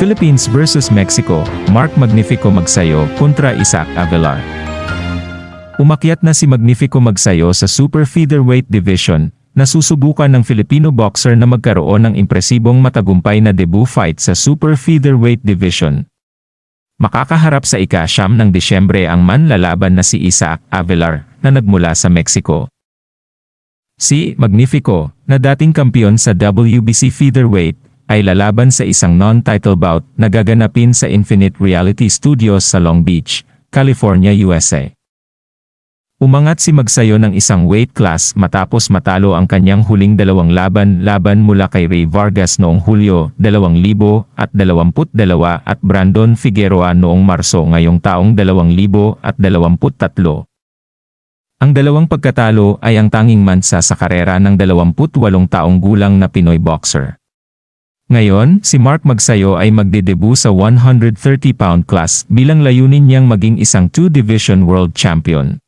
Philippines versus Mexico, Mark Magnifico Magsayo kontra Isaac Avelar. Umakyat na si Magnifico Magsayo sa Super Featherweight Division, nasusubukan ng Filipino boxer na magkaroon ng impresibong matagumpay na debut fight sa Super Featherweight Division. Makakaharap sa ika-siyam ng Disyembre ang manlalaban na si Isaac Avelar na nagmula sa Mexico. Si Magnifico, na dating kampiyon sa WBC Featherweight, ay lalaban sa isang non-title bout na gaganapin sa Infinite Reality Studios sa Long Beach, California, USA. Umangat si Magsayo ng isang weight class matapos matalo ang kanyang huling dalawang laban-laban mula kay Ray Vargas noong Hulyo 2022 at Brandon Figueroa noong Marso ngayong taong 2023. Ang dalawang pagkatalo ay ang tanging mansa sa karera ng 28 taong gulang na Pinoy boxer. Ngayon, si Mark Magsayo ay magdedebu sa 130-pound class bilang layunin niyang maging isang two-division world champion.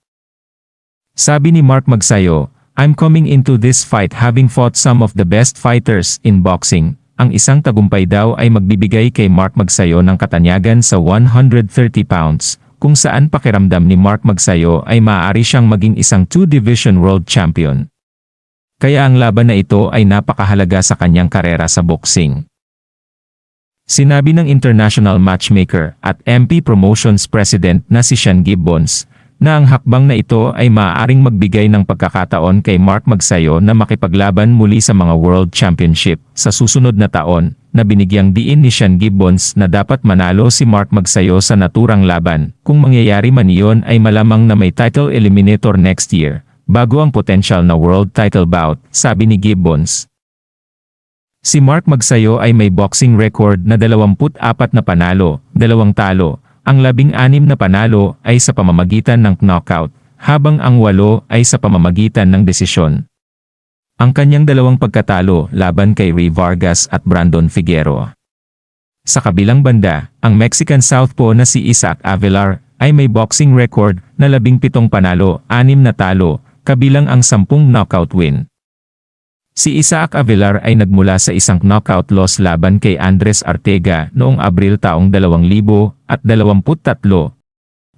Sabi ni Mark Magsayo, I'm coming into this fight having fought some of the best fighters in boxing. Ang isang tagumpay daw ay magbibigay kay Mark Magsayo ng katanyagan sa 130 pounds, kung saan pakiramdam ni Mark Magsayo ay maaari siyang maging isang two-division world champion. Kaya ang laban na ito ay napakahalaga sa kanyang karera sa boxing. Sinabi ng international matchmaker at MP Promotions President na si Sean Gibbons, na ang hakbang na ito ay maaaring magbigay ng pagkakataon kay Mark Magsayo na makipaglaban muli sa mga World Championship sa susunod na taon, na binigyang diin ni Sean Gibbons na dapat manalo si Mark Magsayo sa naturang laban, kung mangyayari man iyon ay malamang na may title eliminator next year, bago ang potential na world title bout, sabi ni Gibbons. Si Mark Magsayo ay may boxing record na 24 na panalo, dalawang talo, ang labing-anim na panalo ay sa pamamagitan ng knockout, habang ang walo ay sa pamamagitan ng desisyon. Ang kanyang dalawang pagkatalo laban kay Ray Vargas at Brandon Figueroa. Sa kabilang banda, ang Mexican southpaw na si Isaac Avelar ay may boxing record na labing pitong panalo, anim na talo, kabilang ang sampung knockout win. Si Isaac Avelar ay nagmula sa isang knockout loss laban kay Andres Artega noong Abril taong 2023.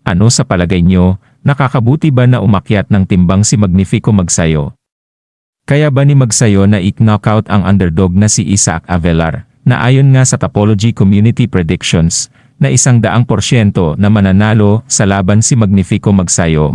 Ano sa palagay nyo, nakakabuti ba na umakyat ng timbang si Magnifico Magsayo? Kaya ba ni Magsayo na ik-knockout ang underdog na si Isaac Avelar, na ayon nga sa Topology Community Predictions, na isang daang porsyento na mananalo sa laban si Magnifico Magsayo?